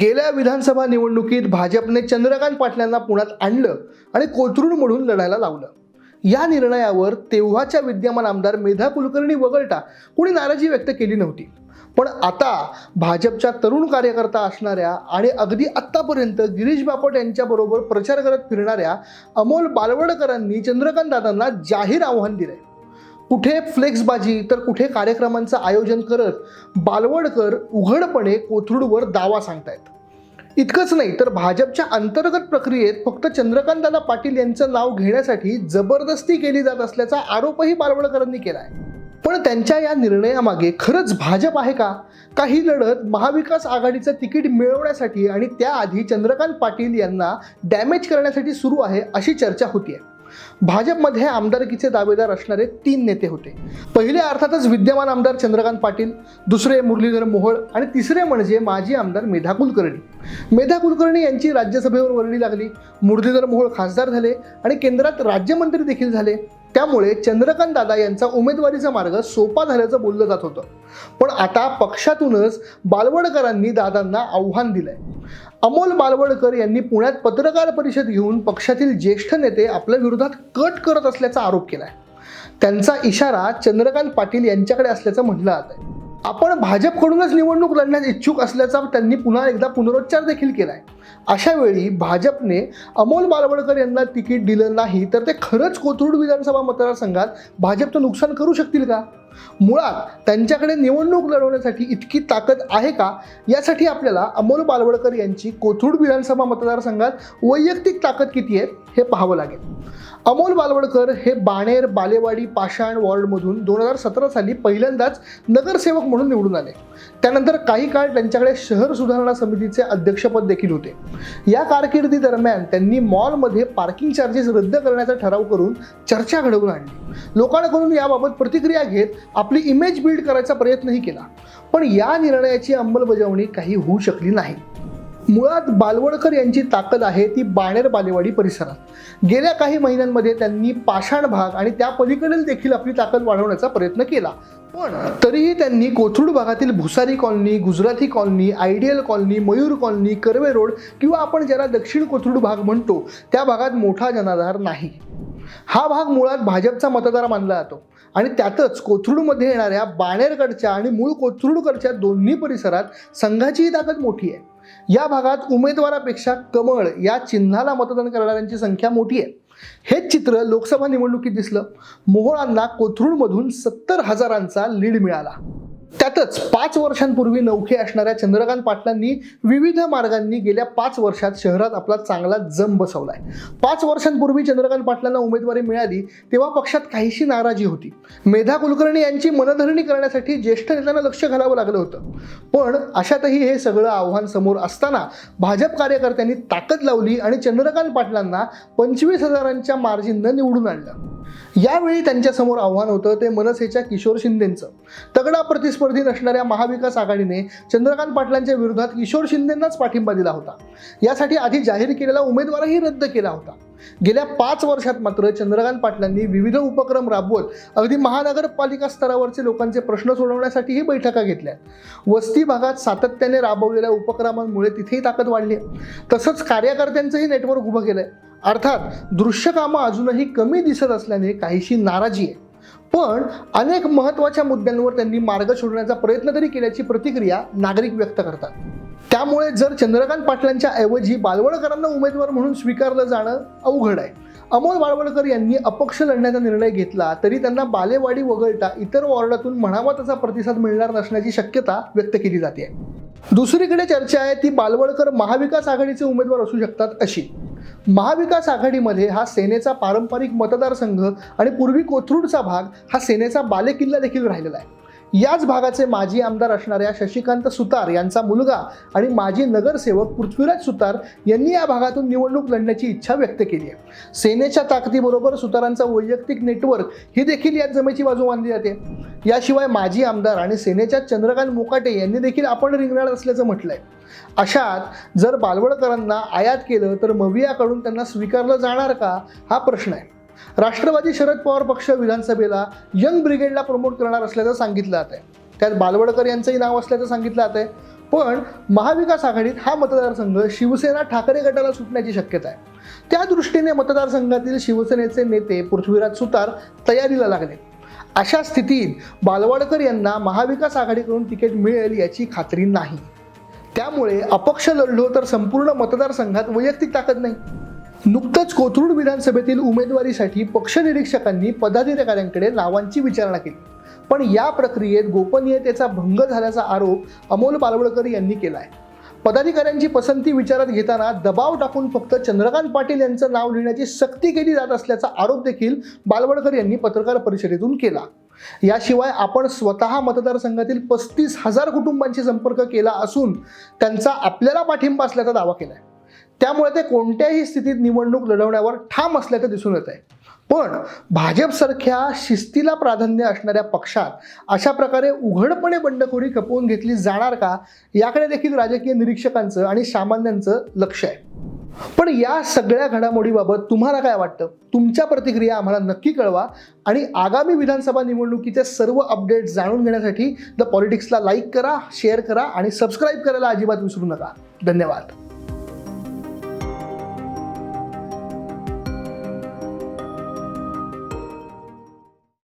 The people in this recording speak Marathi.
गेल्या विधानसभा निवडणुकीत भाजपने चंद्रकांत पाटलांना पुण्यात आणलं आणि कोथरूड म्हणून लढायला लावलं. या निर्णयावर तेव्हाच्या विद्यमान आमदार मेधा कुलकर्णी वगळता कुणी नाराजी व्यक्त केली नव्हती. पण आता भाजपच्या तरुण कार्यकर्ता असणाऱ्या आणि अगदी आत्तापर्यंत गिरीश बापट यांच्याबरोबर प्रचार करत फिरणाऱ्या अमोल बालवडकरांनी चंद्रकांत दादांना जाहीर आव्हान दिलंय. कुठे फ्लेक्सबाजी तर कुठे कार्यक्रमांचं आयोजन करत बालवडकर उघडपणे कोथरूडवर दावा सांगतायत. इतकंच नाही तर भाजपच्या अंतर्गत प्रक्रियेत फक्त चंद्रकांतदादा पाटील यांचं नाव घेण्यासाठी जबरदस्ती केली जात असल्याचा आरोपही बालवडकरांनी केला आहे पण त्यांच्या या निर्णयामागे खरंच भाजप आहे का? काही लढत महाविकास आघाडीचं तिकीट मिळवण्यासाठी आणि त्याआधी चंद्रकांत पाटील यांना डॅमेज करण्यासाठी सुरू आहे अशी चर्चा होती आहे भाजपमध्ये आमदारकीचे दावेदार असणारे तीन नेते होते. पहिले अर्थातच विद्यमान आमदार चंद्रकांत पाटील दुसरे मुरलीधर मोहोळ आणि तिसरे म्हणजे माजी आमदार मेधा कुलकर्णी. मेधा कुलकर्णी यांची राज्यसभेवर वर्णी लागली. मुरलीधर मोहोळ खासदार झाले आणि केंद्रात राज्यमंत्री देखील झाले. त्यामुळे चंद्रकांत दादा यांचा उमेदवारीचा मार्ग सोपा झाल्याचं बोललं जात होतं. पण आता पक्षातूनच बालवडकरांनी दादांना आव्हान दिलंय. अमोल बालवडकर यांनी पुण्यात पत्रकार परिषद घेऊन पक्षातील ज्येष्ठ नेते आपल्या विरोधात कट करत असल्याचा आरोप केलाय. त्यांचा इशारा चंद्रकांत पाटील यांच्याकडे असल्याचं म्हटलं जात आहे. आपण भाजपकडूनच निवडणूक लढण्यास इच्छुक असल्याचा त्यांनी पुन्हा एकदा पुनरुच्चार देखील केलाय. अशा वेळी भाजपने अमोल बालवडकर यांना तिकीट दिलं नाही तर ते खरंच कोथरूड विधानसभा मतदारसंघात भाजपचं नुकसान करू शकतील का? मुळात त्यांच्याकडे निवडणूक लढवण्यासाठी इतकी ताकद आहे का? यासाठी आपल्याला अमोल बालवडकर यांची कोथरूड विधानसभा मतदारसंघात वैयक्तिक ताकद किती आहे हे पाहावं लागेल. अमोल बालवडकर हे बाणेर बालेवाडी पाषाण वॉर्डमधून दोन हजार सतरा साली पहिल्यांदाच नगरसेवक म्हणून निवडून आले. त्यानंतर काही काळ त्यांच्याकडे शहर सुधारणा समितीचे अध्यक्षपद देखील होते. या कारकिर्दी दरम्यान त्यांनी मॉलमध्ये पार्किंग चार्जेस रद्द करण्याचा ठराव करून चर्चा घडवून आणली. लोकांकडून याबाबत प्रतिक्रिया घेत आपली इमेज बिल्ड करायचा प्रयत्नही केला. पण या निर्णयाची अंमलबजावणी काही होऊ शकली नाही. मुळात बालवडकर यांची ताकद आहे ती बाणेर बालेवाडी परिसरात. गेल्या काही महिन्यांमध्ये त्यांनी पाषाण भाग आणि त्या पलीकडील देखील आपली ताकद वाढवण्याचा प्रयत्न केला. पण तरीही त्यांनी कोथरूड भागातील Bhusari colony Gujarati colony ideal colony Mayur colony Karve road किंवा आपण ज्याला दक्षिण कोथरूड भाग म्हणतो त्या भागात मोठा जनाधार नाही. हा भाग मुळात भाजपचा मतदार मानला जातो. आणि त्यातच कोथरूडमध्ये येणाऱ्या बाणेरकडच्या आणि मूळ कोथरूडकडच्या दोन्ही परिसरात संघाचीही ताकद मोठी आहे. या भागात उमेदवारापेक्षा कमळ या चिन्हाला मतदान करणाऱ्यांची संख्या मोठी आहे. हेच चित्र लोकसभा निवडणुकीत दिसलं. मोहोळांना कोथरूडमधून सत्तर हजारांचा लीड मिळाला. त्यातच पाच वर्षांपूर्वी नौखे असणाऱ्या चंद्रकांत पाटलांनी विविध मार्गांनी गेल्या पाच वर्षात शहरात आपला चांगला जम बसवलाय पाच वर्षांपूर्वी चंद्रकांत पाटलांना उमेदवारी मिळाली तेव्हा पक्षात काहीशी नाराजी होती. मेधा कुलकर्णी यांची मनधरणी करण्यासाठी ज्येष्ठ नेत्यांना लक्ष घालावं लागलं होतं. पण अशातही हे सगळं आव्हान समोर असताना भाजप कार्यकर्त्यांनी ताकद लावली आणि चंद्रकांत पाटलांना पंचवीस हजारांच्या मार्जिननं निवडून आणलं. यावेळी त्यांच्यासमोर आव्हान होतं ते मनसेच्या किशोर शिंदेंचं. तगडा प्रतिस्पर्धी नसणाऱ्या महाविकास आघाडीने चंद्रकांत पाटलांच्या विरोधात किशोर शिंदेंनाच पाठिंबा दिला होता. यासाठी आधी जाहीर केलेला उमेदवारही रद्द केला होता. गेल्या पाच वर्षात मात्र चंद्रकांत पाटलांनी विविध उपक्रम राबवत अगदी महानगरपालिका स्तरावरचे लोकांचे प्रश्न सोडवण्यासाठीही बैठका घेतल्या. वस्ती भागात सातत्याने राबवलेल्या उपक्रमांमुळे तिथेही ताकद वाढली. आहे. तसंच कार्यकर्त्यांचंही नेटवर्क उभं केलंय. अर्थात दृश्य कामं अजूनही कमी दिसत असल्याने काहीशी नाराजी आहे. पण अनेक महत्त्वाच्या मुद्द्यांवर त्यांनी मार्ग शोधण्याचा प्रयत्न तरी केल्याची प्रतिक्रिया नागरिक व्यक्त करतात. त्यामुळे जर चंद्रकांत पाटलांच्या ऐवजी बालवडकरांना उमेदवार म्हणून स्वीकारलं जाणं अवघड आहे. अमोल बाळवडकर यांनी अपक्ष लढण्याचा निर्णय घेतला तरी त्यांना बालेवाडी वगळता इतर वॉर्डातून म्हणावा तसा प्रतिसाद मिळणार नसण्याची शक्यता व्यक्त केली जाते. दुसरीकडे चर्चा आहे ती बालवडकर महाविकास आघाडीचे उमेदवार असू शकतात अशी. महाविकास आघाडीमध्ये हा सेनेचा पारंपरिक मतदारसंघ आणि पूर्वी कोथरूडचा भाग हा सेनेचा बालेकिल्ला देखील राहिलेला आहे. याच भागाचे माजी आमदार असणाऱ्या शशिकांत सुतार यांचा मुलगा आणि माजी नगरसेवक पृथ्वीराज सुतार यांनी या भागातून निवडणूक लढण्याची इच्छा व्यक्त केली आहे. सेनेच्या ताकदीबरोबर सुतारांचा वैयक्तिक नेटवर्क ही देखील यात जमेची बाजू मानली जाते. याशिवाय माजी आमदार आणि सेनेच्या चंद्रकांत मोकाटे यांनी देखील आपण रिंगणार असल्याचं म्हटलंय. अशात जर बालवडकरांना आयात केलं तर मवियाकडून त्यांना स्वीकारलं जाणार का? हा प्रश्न आहे. राष्ट्रवादी शरद पवार पक्ष विधानसभेला यंग ब्रिगेडला प्रमोट करणार असल्याचं सांगितलं जात आहे त्यात बालवडकर यांचंही नाव असल्याचं सांगितलं जात आहे पण महाविकास आघाडीत हा मतदारसंघ शिवसेना ठाकरे गटाला सुटण्याची शक्यता आहे. त्या दृष्टीने मतदारसंघातील शिवसेनेचे नेते पृथ्वीराज सुतार तयारीला लागले. अशा स्थितीत बालवाडकर यांना महाविकास आघाडीकडून तिकीट मिळेल याची खात्री नाही. त्यामुळे अपक्ष लढलो तर संपूर्ण मतदारसंघात वैयक्तिक ताकद नाही. नुकतंच कोथरूड विधानसभेतील उमेदवारीसाठी पक्ष निरीक्षकांनी पदाधिकाऱ्यांकडे नावांची विचारणा केली. पण या प्रक्रियेत गोपनीयतेचा भंग झाल्याचा आरोप अमोल बालवडकर यांनी केला आहे पदाधिकाऱ्यांची पसंती विचारात घेताना दबाव टाकून फक्त चंद्रकांत पाटील यांचं नाव लिहिण्याची सक्ती केली जात असल्याचा आरोप देखील बालवडकर यांनी पत्रकार परिषदेतून केला. याशिवाय आपण स्वतः मतदारसंघातील पस्तीस हजार कुटुंबांशी संपर्क केला असून त्यांचा आपल्याला पाठिंबा असल्याचा दावा केला आहे त्यामुळे ते कोणत्याही स्थितीत निवडणूक लढवण्यावर ठाम असल्याचं दिसून येत आहे पण भाजपसारख्या शिस्तीला प्राधान्य असणाऱ्या पक्षात अशा प्रकारे उघडपणे बंडखोरी खपवून घेतली जाणार का याकडे देखील राजकीय निरीक्षकांचं आणि सामान्यांचं लक्ष आहे. पण या सगळ्या घडामोडीबाबत तुम्हाला काय वाटतं? तुमच्या प्रतिक्रिया आम्हाला नक्की कळवा आणि आगामी विधानसभा निवडणुकीचे सर्व अपडेट्स जाणून घेण्यासाठी द पॉलिटिक्सला लाईक करा शेअर करा आणि सबस्क्राईब करायला अजिबात विसरू नका. धन्यवाद.